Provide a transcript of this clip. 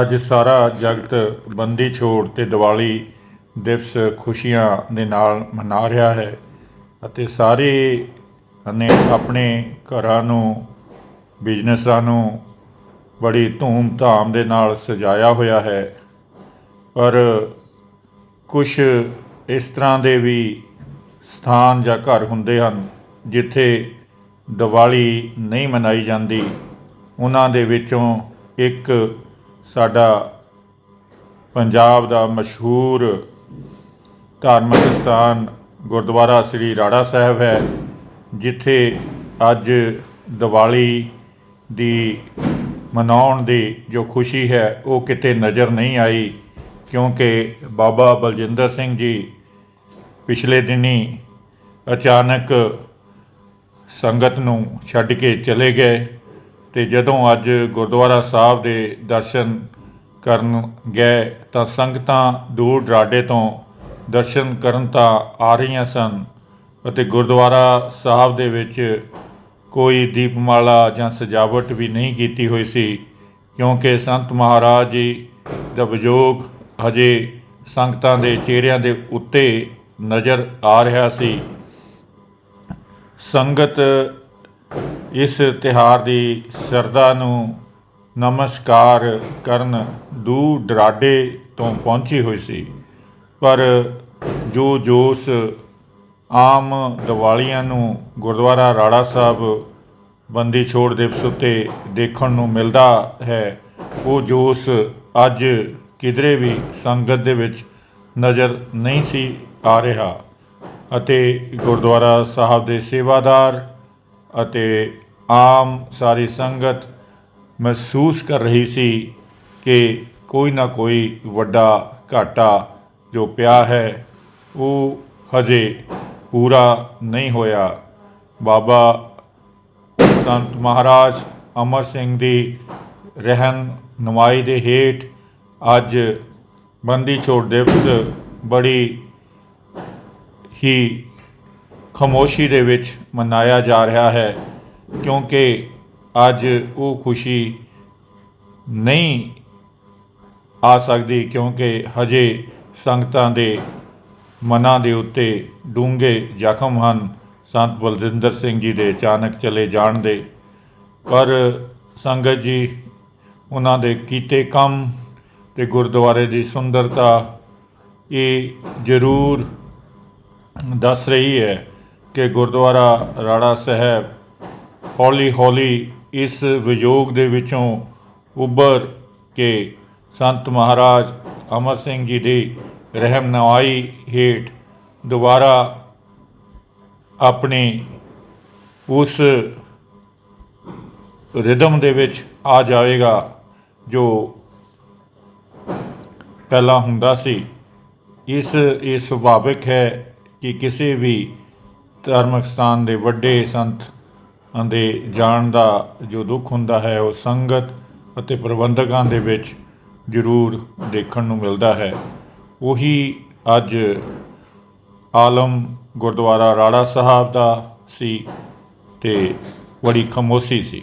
ਅੱਜ ਸਾਰਾ ਜਗਤ ਬੰਦੀ ਛੋੜ ਤੇ ਦੀਵਾਲੀ ਦਿਵਸ ਖੁਸ਼ੀਆਂ ਦੇ ਨਾਲ ਮਨਾ ਰਿਹਾ ਹੈ ਅਤੇ ਸਾਰੇ ਨੇ ਆਪਣੇ ਘਰਾਂ ਨੂੰ, ਬਿਜ਼ਨਸਾਂ ਨੂੰ ਬੜੀ ਧੂਮ-ਧਾਮ ਦੇ ਨਾਲ ਸਜਾਇਆ ਹੋਇਆ ਹੈ। ਪਰ ਕੁਝ ਇਸ ਤਰ੍ਹਾਂ ਦੇ ਵੀ ਸਥਾਨ ਜਾਂ ਘਰ ਹੁੰਦੇ ਹਨ ਜਿੱਥੇ ਦੀਵਾਲੀ ਨਹੀਂ ਮਨਾਈ ਜਾਂਦੀ। ਉਹਨਾਂ ਦੇ ਵਿੱਚੋਂ ਇੱਕ ਸਾਡਾ ਪੰਜਾਬ ਦਾ ਮਸ਼ਹੂਰ ਧਾਰਮਿਕ ਸਥਾਨ ਗੁਰਦੁਆਰਾ ਸ੍ਰੀ ਰਾੜਾ ਸਾਹਿਬ ਹੈ, ਜਿੱਥੇ ਅੱਜ ਦੀਵਾਲੀ ਦੀ ਮਨਾਉਣ ਦੀ ਜੋ ਖੁਸ਼ੀ ਹੈ, ਉਹ ਕਿਤੇ ਨਜ਼ਰ ਨਹੀਂ ਆਈ, ਕਿਉਂਕਿ ਬਾਬਾ ਬਲਜਿੰਦਰ ਸਿੰਘ ਜੀ ਪਿਛਲੇ ਦਿਨੀ ਅਚਾਨਕ ਸੰਗਤ ਨੂੰ ਛੱਡ ਕੇ ਚਲੇ ਗਏ। ਤੇ ਜਦੋਂ ਅੱਜ ਗੁਰਦੁਆਰਾ ਸਾਹਿਬ ਦੇ ਦਰਸ਼ਨ ਕਰਨ ਗਏ ਤਾਂ ਸੰਗਤਾਂ ਦੂਰ ਦਰਾਡੇ ਤੋਂ ਦਰਸ਼ਨ ਕਰਨ ਤਾਂ ਆ ਰਹੀਆਂ ਸਨ ਅਤੇ ਗੁਰਦੁਆਰਾ ਸਾਹਿਬ ਦੇ ਵਿੱਚ ਕੋਈ ਦੀਪਮਾਲਾ ਜਾਂ ਸਜਾਵਟ ਵੀ ਨਹੀਂ ਕੀਤੀ ਹੋਈ ਸੀ, ਕਿਉਂਕਿ ਸੰਤ ਮਹਾਰਾਜ ਜੀ ਦਾ ਵਿਜੋਗ ਹਜੇ ਸੰਗਤਾਂ ਦੇ ਚਿਹਰਿਆਂ ਦੇ ਉੱਤੇ ਨਜ਼ਰ ਆ ਰਿਹਾ ਸੀ। ਸੰਗਤ ਇਸ ਤਿਹਾਰ ਦੀ ਸਰਦਾ ਨੂੰ ਨਮਸਕਾਰ ਕਰਨ ਦੂਰ ਦਰਾਡੇ ਤੋਂ ਪਹੁੰਚੀ ਹੋਈ ਸੀ। ਪਰ ਜੋ ਜੋਸ਼ ਆਮ ਦੀਵਾਲੀਆਂ ਨੂੰ ਗੁਰਦੁਆਰਾ ਰਾੜਾ ਸਾਹਿਬ ਬੰਦੀ ਛੋੜ ਦਿਵਸ ਉੱਤੇ ਦੇਖਣ ਨੂੰ ਮਿਲਦਾ ਹੈ, ਉਹ ਜੋਸ਼ ਅੱਜ ਕਿਧਰੇ ਵੀ ਸੰਗਤ ਦੇ ਵਿੱਚ ਨਜ਼ਰ ਨਹੀਂ ਸੀ ਆ ਰਿਹਾ ਅਤੇ ਗੁਰਦੁਆਰਾ ਸਾਹਿਬ ਦੇ ਸੇਵਾਦਾਰ ਅਤੇ ਆਮ ਸਾਰੀ ਸੰਗਤ ਮਹਿਸੂਸ ਕਰ ਰਹੀ ਸੀ ਕਿ ਕੋਈ ਨਾ ਕੋਈ ਵੱਡਾ ਘਾਟਾ ਜੋ ਪਿਆ ਹੈ, ਉਹ ਹਜੇ ਪੂਰਾ ਨਹੀਂ ਹੋਇਆ। ਬਾਬਾ ਸੰਤ ਮਹਾਰਾਜ ਅਮਰ ਸਿੰਘ ਦੀ ਰਹਿਨ ਨਮਾਈ ਦੇ ਹੇਠ ਅੱਜ ਬੰਦੀ ਛੋੜ ਦਿਵਸ ਬੜੀ ਹੀ ਖਮੋਸ਼ੀ ਦੇ ਵਿੱਚ ਮਨਾਇਆ ਜਾ ਰਿਹਾ ਹੈ। ਕਿਉਂਕਿ ਅੱਜ ਉਹ ਖੁਸ਼ੀ ਨਹੀਂ ਆ ਸਕਦੀ ਕਿਉਂਕਿ ਹਜੇ ਸੰਗਤਾਂ ਦੇ ਮਨਾਂ ਦੇ ਉੱਤੇ ਡੂੰਘੇ ਜ਼ਖਮ ਹਨ। ਸੰਤ ਬਲਜਿੰਦਰ ਸਿੰਘ ਜੀ ਦੇ ਅਚਾਨਕ ਚਲੇ ਜਾਣ ਦੇ। ਪਰ ਸੰਗਤ ਜੀ, ਉਹਨਾਂ ਦੇ ਕੀਤੇ ਕੰਮ ਤੇ ਗੁਰਦੁਆਰੇ ਦੀ ਸੁੰਦਰਤਾ, ਇਹ ਜ਼ਰੂਰ ਦੱਸ ਰਹੀ ਹੈ ਕਿ ਗੁਰਦੁਆਰਾ ਰਾੜਾ ਸਾਹਿਬ ਹੌਲੀ ਹੌਲੀ ਇਸ ਵਿਯੋਗ ਦੇ ਵਿੱਚੋਂ ਉੱਭਰ ਕੇ ਸੰਤ ਮਹਾਰਾਜ ਅਮਰ ਸਿੰਘ ਜੀ ਦੀ ਰਹਿਮ ਹੇਠ ਦੁਬਾਰਾ ਆਪਣੇ ਉਸ ਰਿਦਮ ਦੇ ਵਿੱਚ ਆ ਜਾਵੇਗਾ ਜੋ ਪਹਿਲਾਂ ਹੁੰਦਾ ਸੀ। ਇਸ, ਇਹ ਸੁਭਾਵਿਕ ਹੈ ਕਿ ਕਿਸੇ ਵੀ ਧਾਰਮਿਕ ਸਥਾਨ ਦੇ ਵੱਡੇ ਸੰਤ ਦੇ ਜਾਣ ਦਾ ਜੋ ਦੁੱਖ ਹੁੰਦਾ ਹੈ, ਉਹ ਸੰਗਤ ਅਤੇ ਪ੍ਰਬੰਧਕਾਂ ਦੇ ਵਿੱਚ ਜ਼ਰੂਰ ਦੇਖਣ ਨੂੰ ਮਿਲਦਾ ਹੈ। ਉਹੀ ਅੱਜ ਆਲਮ ਗੁਰਦੁਆਰਾ ਰਾੜਾ ਸਾਹਿਬ ਦਾ ਸੀ ਤੇ ਬੜੀ ਖਮੋਸੀ ਸੀ।